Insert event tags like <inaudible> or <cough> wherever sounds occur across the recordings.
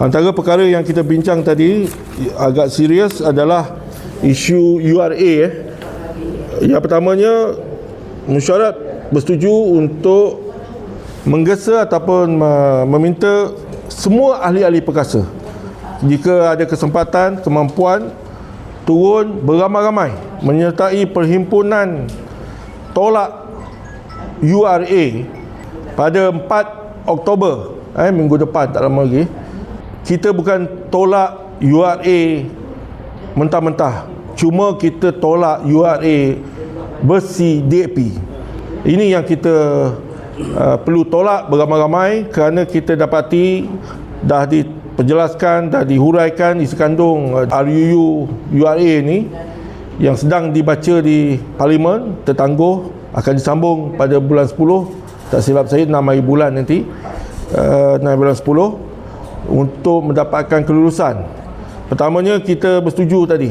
Antara perkara yang kita bincang tadi agak serius adalah isu URA eh. Yang pertamanya mesyuarat bersetuju untuk menggesa ataupun me- meminta semua ahli-ahli perkasa jika ada kesempatan, kemampuan turun beramai-ramai menyertai perhimpunan tolak URA pada 4 Oktober eh, minggu depan tak lama lagi kita bukan tolak URA mentah-mentah. Cuma kita tolak URA besi DAP ini yang kita uh, perlu tolak beramai-ramai kerana kita dapati dah diperjelaskan dah dihuraikan isi kandung uh, RUU URA ni yang sedang dibaca di parlimen tertangguh akan disambung pada bulan 10 tak silap saya 6 hari bulan nanti. Uh, 6 bulan 10 untuk mendapatkan kelulusan. Pertamanya kita bersetuju tadi.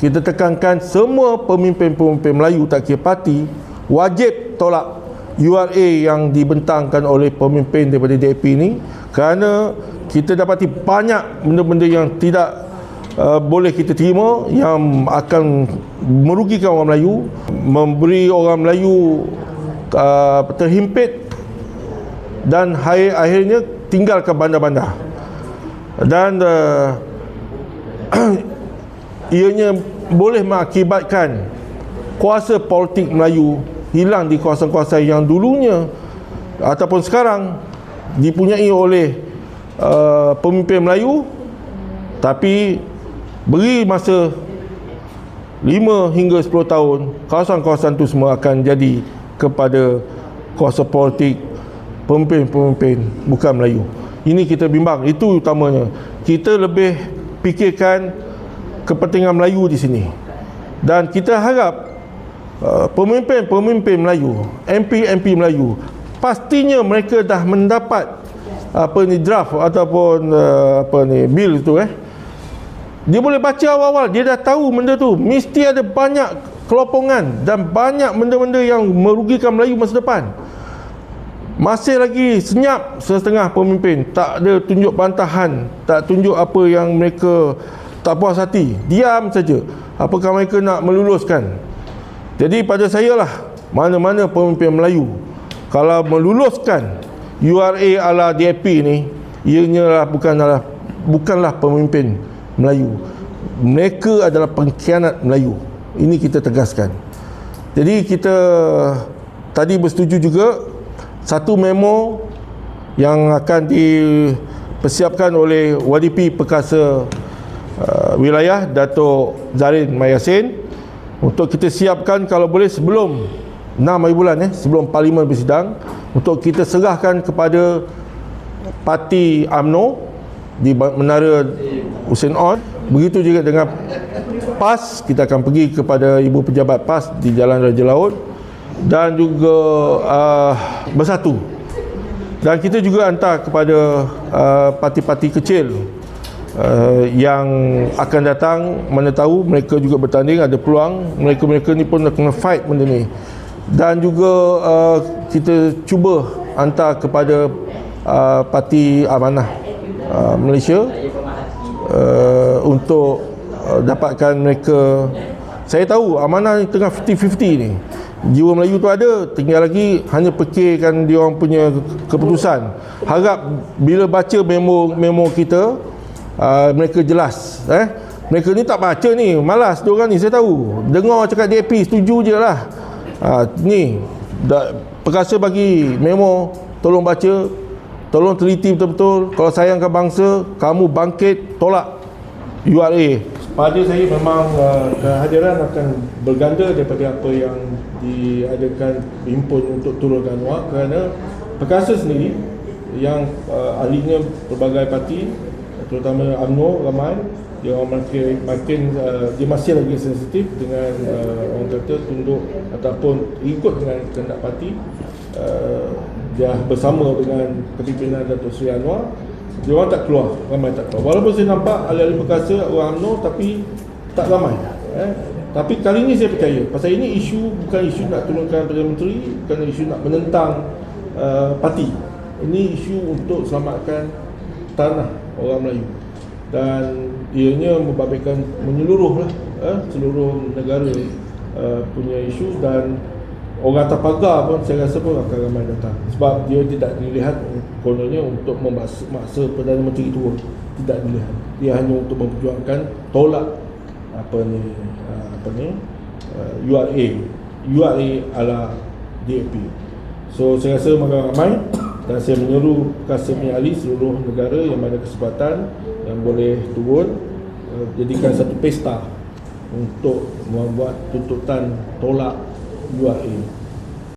Kita tekankan semua pemimpin-pemimpin Melayu tak kira parti wajib tolak URA yang dibentangkan oleh pemimpin daripada DAP ini kerana kita dapati banyak benda-benda yang tidak uh, boleh kita terima yang akan merugikan orang Melayu memberi orang Melayu uh, terhimpit dan akhir akhirnya tinggalkan bandar-bandar dan uh, <clears throat> ianya boleh mengakibatkan kuasa politik Melayu hilang di kawasan-kawasan yang dulunya ataupun sekarang dipunyai oleh uh, pemimpin Melayu tapi beri masa 5 hingga 10 tahun kawasan-kawasan itu semua akan jadi kepada kuasa politik pemimpin-pemimpin bukan Melayu ini kita bimbang. Itu utamanya. Kita lebih fikirkan kepentingan Melayu di sini. Dan kita harap uh, pemimpin-pemimpin Melayu MP-MP Melayu pastinya mereka dah mendapat apa ni draft ataupun uh, apa ni bil tu eh. Dia boleh baca awal-awal. Dia dah tahu benda tu. Mesti ada banyak kelopongan dan banyak benda-benda yang merugikan Melayu masa depan masih lagi senyap setengah pemimpin. Tak ada tunjuk bantahan tak tunjuk apa yang mereka tak puas hati. Diam saja. Apakah mereka nak meluluskan? Jadi pada saya lah mana-mana pemimpin Melayu kalau meluluskan URA ala DAP ni ianya lah bukanlah bukanlah pemimpin Melayu. Mereka adalah pengkhianat Melayu. Ini kita tegaskan. Jadi kita tadi bersetuju juga satu memo yang akan dipersiapkan oleh WDP Perkasa uh, Wilayah Datuk Zarin Mayasin untuk kita siapkan kalau boleh sebelum 6 hari bulan eh sebelum parlimen bersidang untuk kita serahkan kepada parti AMNO di Menara Hussein On begitu juga dengan PAS kita akan pergi kepada ibu pejabat PAS di Jalan Raja Laut dan juga uh, bersatu. Dan kita juga hantar kepada uh, parti-parti kecil uh, yang akan datang mana tahu mereka juga bertanding ada peluang. Mereka-mereka ni pun kena fight benda ni. Dan juga uh, kita cuba hantar kepada uh, parti amanah uh, Malaysia uh, untuk uh, dapatkan mereka. Saya tahu amanah tengah 50-50 ni jiwa Melayu tu ada tinggal lagi hanya fikirkan dia orang punya keputusan. Harap bila baca memo memo kita uh, mereka jelas eh? Mereka ni tak baca ni malas dia orang ni saya tahu. Dengar cakap DAP setuju je lah. Uh, ni da, perkasa bagi memo tolong baca tolong teliti betul-betul. Kalau sayangkan bangsa kamu bangkit tolak URA pada saya memang uh, kehadiran akan berganda daripada apa yang diadakan himpun untuk turunkan wak. Kerana perkasa sendiri yang uh, ahlinya pelbagai parti terutama UMNO ramai dia orang makin, makin uh, dia masih lagi sensitif dengan uh, orang kata tunduk ataupun ikut dengan kehendak parti. Uh, dia bersama dengan kepimpinan Datuk Seri Anwar dia orang tak keluar ramai tak keluar. Walaupun saya nampak ahli-ahli perkasa orang UMNO tapi tak ramai eh? tapi kali ini saya percaya pasal ini isu bukan isu nak turunkan Perdana Menteri bukan isu nak menentang uh, parti. Ini isu untuk selamatkan tanah orang Melayu. Dan ianya membabitkan menyeluruh lah eh, seluruh negara uh, punya isu. Dan orang atas pun saya rasa pun akan ramai datang. Sebab dia tidak dilihat kononnya untuk memaksa maksa Perdana Menteri turun tidak dilihat. Dia hanya untuk memperjuangkan tolak apa ni uh, apa ni uh, URA URA ala DAP so saya rasa makan ramai dan saya menyeru Kasim Ali seluruh negara yang ada kesempatan yang boleh turun uh, jadikan satu pesta untuk membuat tuntutan tolak URA